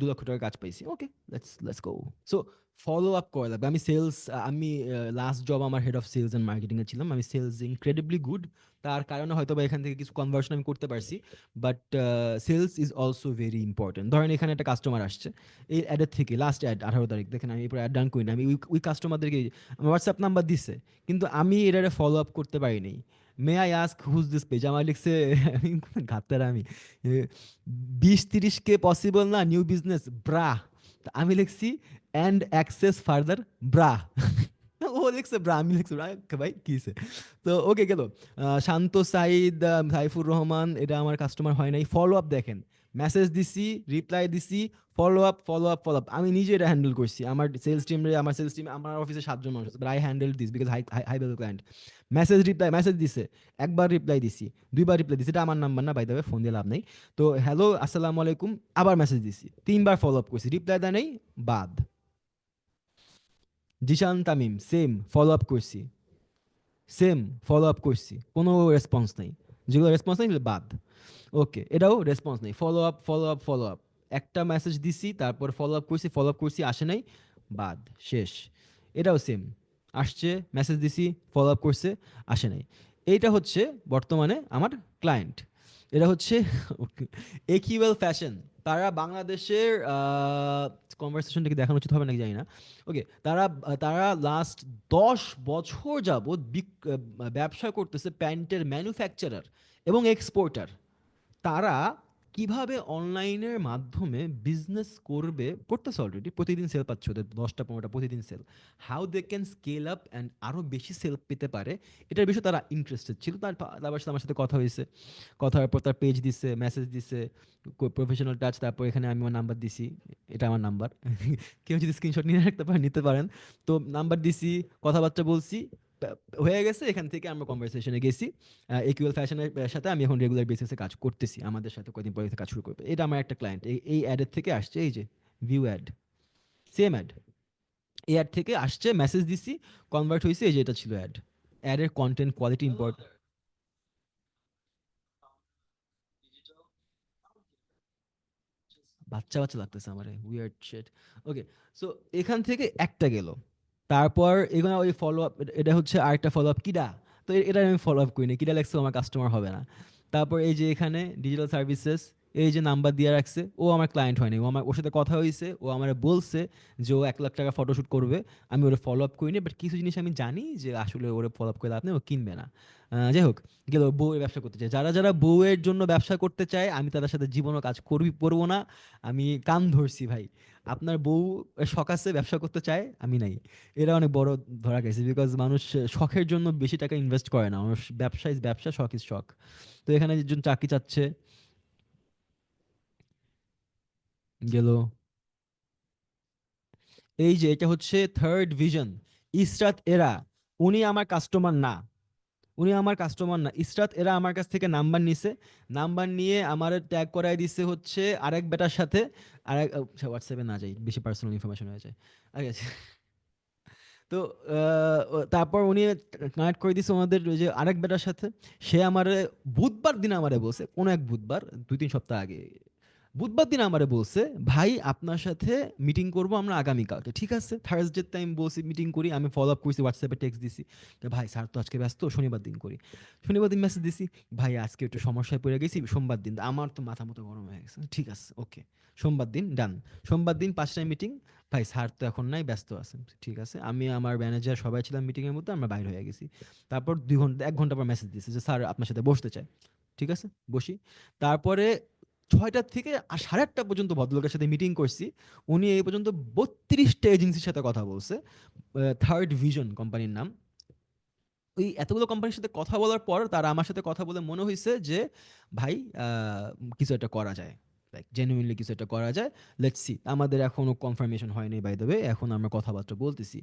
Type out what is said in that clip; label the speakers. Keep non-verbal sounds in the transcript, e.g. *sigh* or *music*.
Speaker 1: দু লক্ষ টাকার কাজ পাইছি okay let's let's go so follow up করা লাগবে আমি সেলস আমি লাস্ট জব আমার head of sales and marketing এ ছিলাম আমি সেলস ইনক্রেডিবলি গুড তার কারণে হয়তো বা এখান থেকে কিছু কনভার্সন আমি করতে পারছি but sales is also very important ধরেন এখানে একটা কাস্টমার আসছে। এই অ্যাডের থেকে লাস্ট অ্যাড আঠারো তারিখ, দেখেন আমি এরপর অ্যাড ডান করি না। আমি ওই কাস্টমারদেরকে আমার হোয়াটসঅ্যাপ নাম্বার দিছে। কিন্তু আমি এটারে ফলো আপ করতে পারিনি may I ask whose this page আমার লিখছে, আমি ঘাটতার আমি। বিশ তিরিশ কে পসিবল না? New business bro. আমি লিখছি অ্যান্ড অ্যাক্সেস ফার্দার ব্রা। ও লিখছে ব্রা, আমি লিখছি ব্রা। ভাই কিসে তো ওকে গেল। শান্ত সাইদ সাইফুর রহমান, এটা আমার কাস্টমার হয় নাই। ফলো আপ দেখেন। মেসেজ দিছি রিপ্লাই দিছি follow up follow up follow up আমি নিজে এটা হ্যান্ডেল করছি। আমার সেলস টিম আমার সেলস টিম আমার অফিসে সাতজন মানুষ আছে I handle this because high high value client message reply message দিছে, একবার রিপ্লাই দিছি, দুইবার রিপ্লাই দিছি, এটা আমার নাম্বার না বাই দেবে ফোন দিয়ে লাভ নেই। তো হ্যালো আসসালামু আলাইকুম, আবার মেসেজ দিছি, তিনবার ফলো আপ করছি রিপ্লাই দেয় নেই, বাদ। Zeeshan Tamim same follow up করছি সেম ফলো আপ করছি, কোনো রেসপন্স নেই। যেগুলো রেসপন্স নেই বাদ ওকে এটাও রেসপন্স নেই follow up follow up follow up একটা মেসেজ দিছি, তারপর ফলো আপ করছি ফলো আপ করছি, আসে নাই বাদ শেষ. এটাও সেম আসছে মেসেজ দিছি ফলো আপ করছে, আসে নাই। এইটা হচ্ছে বর্তমানে আমার ক্লায়েন্ট এটা হচ্ছে একিউএল ফ্যাশন তারা বাংলাদেশের কনভারসেশনটাকে দেখানো উচিত হবে নাকি জানি না। ওকে তারা তারা লাস্ট দশ বছর যাবৎ ব্যবসা করতেছে প্যান্টের ম্যানুফ্যাকচারার এবং এক্সপোর্টার তারা কীভাবে অনলাইনের মাধ্যমে বিজনেস করবে, করতেছে অলরেডি প্রতিদিন সেল পাচ্ছে ওদের, দশটা, পনেরোটা প্রতিদিন sale how they can scale up and আরও বেশি সেল পেতে পারে, এটার বিষয়ে তারা ইন্টারেস্টেড ছিল। তার তারপর সাথে আমার সাথে কথা হয়েছে। কথা হওয়ার পর তার পেজ দিছে মেসেজ দিছে প্রফেশনাল টাচ তারপর এখানে আমি আমার নাম্বার দিছি, এটা আমার নাম্বার *laughs* কেউ যদি স্ক্রিনশট নিয়ে রাখতে পারেন নিতে পারেন। তো নাম্বার দিছি, কথাবার্তা বলছি হয়ে গেছে, এখান থেকে আমরা কনভারসেশনে গেছি। একুয়াল ফ্যাশনের সাথে আমি এখন রেগুলার বেসিসে কাজ করতেছি, আমাদের সাথে কদিন পরে কাজ শুরু করবে। এটা আমার একটা ক্লায়েন্ট এই অ্যাডের থেকে আসছে, এই যে ভিউ অ্যাড সেম অ্যাড এই অ্যাড থেকে আসছে মেসেজ দিছি কনভার্ট হয়েছে এই যে এটা ছিল অ্যাড অ্যাডের কন্টেন্ট কোয়ালিটি ইম্পর্টেন্ট বাচ্চা বাচ্চা লাগতেছে আমার উইয়ার্ড শেট ওকে সো এখান থেকে একটা গেল। তারপর এগুলো ওই ফলো আপ এটা হচ্ছে আরেকটা ফলো আপ কিডা? তো এটা আমি ফলো আপ করিনি। কিডা লাগছে আমার কাস্টমার হবে না। তারপর এই যে এখানে ডিজিটাল সার্ভিসেস এই যে নাম্বার দিয়ে রাখছে, ও আমার ক্লায়েন্ট হয়নি। ও আমার, ওর সাথে কথা হয়েছে, ও আমার বলছে যে ও এক লাখ টাকা ফটোশ্যুট করবে। আমি ওরে ফলো আপ করিনি বাট কিছু জিনিস আমি জানি যে আসলে ওরে ফলো আপ করে লাভ নেই, ও কিনবে না। যাই হোক, গেল বউয়ের ব্যবসা করতে চায়। যারা যারা বউয়ের জন্য ব্যবসা করতে চায়, আমি তাদের সাথে জীবনও কাজ করবি, করব না। আমি কান ধরছি ভাই। আপনার বউ শখ আছে ব্যবসা করতে চায়, আমি নাই। এরা অনেক বড় ধরা গেছে বিকজ মানুষ শখের জন্য বেশি টাকা ইনভেস্ট করে না। মানুষ ব্যবসা ইজ ব্যবসা, শখ ইজ শখ। তো এখানে একজন চাকরি চাচ্ছে গেল। এই যে এটা হচ্ছে থার্ড ভিশন ইসরাত এরা, উনি আমার কাস্টমার না। উনি আমার কাস্টমার না। ইসরাত এরা আমার কাছ থেকে নাম্বার নিছে। নাম্বার নিয়ে আমার ট্যাগ করাই দিছে হচ্ছে আরেক বেটার সাথে। আরেক হোয়াটসঅ্যাপে না যাই, বেশি পার্সোনাল ইনফরমেশন হয়ে যায়। আছে তো তারপর উনি কানেক্ট করে দিছে ওনাদের যে আরেক বেটার সাথে। সে আমার বুধবার দিন আমারে বলছে, কোনো এক বুধবার দুই তিন সপ্তাহ আগে বুধবার দিন আমারে বলছে, ভাই, আপনার সাথে মিটিং করব আমরা আগামীকালকে ঠিক আছে? থার্সডে টাইম বলছি মিটিং করি, আমি ফলো আপ করছি হোয়াটসঅ্যাপে টেক্সট দিছি। ভাই, স্যার তো আজকে ব্যস্ত, শনিবার দিন করি। শনিবার দিন মেসেজ দিছি, ভাই, আজকে একটু সমস্যায় পড়ে গেছি, সোমবার দিন, আমার তো মাথা মতো গরম হয়ে গেছে। ঠিক আছে ওকে সোমবার দিন ডান সোমবার দিন পাঁচটায় মিটিং ভাই, স্যার তো এখন নাই, ব্যস্ত আছেন। ঠিক আছে, আমি আমার ম্যানেজার সবাই ছিলাম মিটিংয়ের মধ্যে, আমরা বাইরে হয়ে গেছি। তারপর দুই ঘণ্টা, এক ঘণ্টা পর মেসেজ দিয়েছে যে, স্যার, আপনার সাথে বসতে চাই। ঠিক আছে, বসি। তারপরে ছয়টার থেকে সাড়ে আটটা পর্যন্ত ভদ্রলোকের সাথে মিটিং করছি। উনি এই পর্যন্ত বত্রিশটা এজেন্সির সাথে কথা বলছে। থার্ড ভিশন কোম্পানির নাম। ওই এতগুলো কোম্পানির সাথে কথা বলার পর তারা আমার সাথে কথা বলে মনে হয়েছে যে, ভাই কিছু একটা করা যায়। লাইক জেনুইনলি কিছু একটা করা যায়। লেটস সি আমাদের এখনও কনফার্মেশন হয়নি বাই দেবে এখন আমরা কথাবার্তা বলতেছি।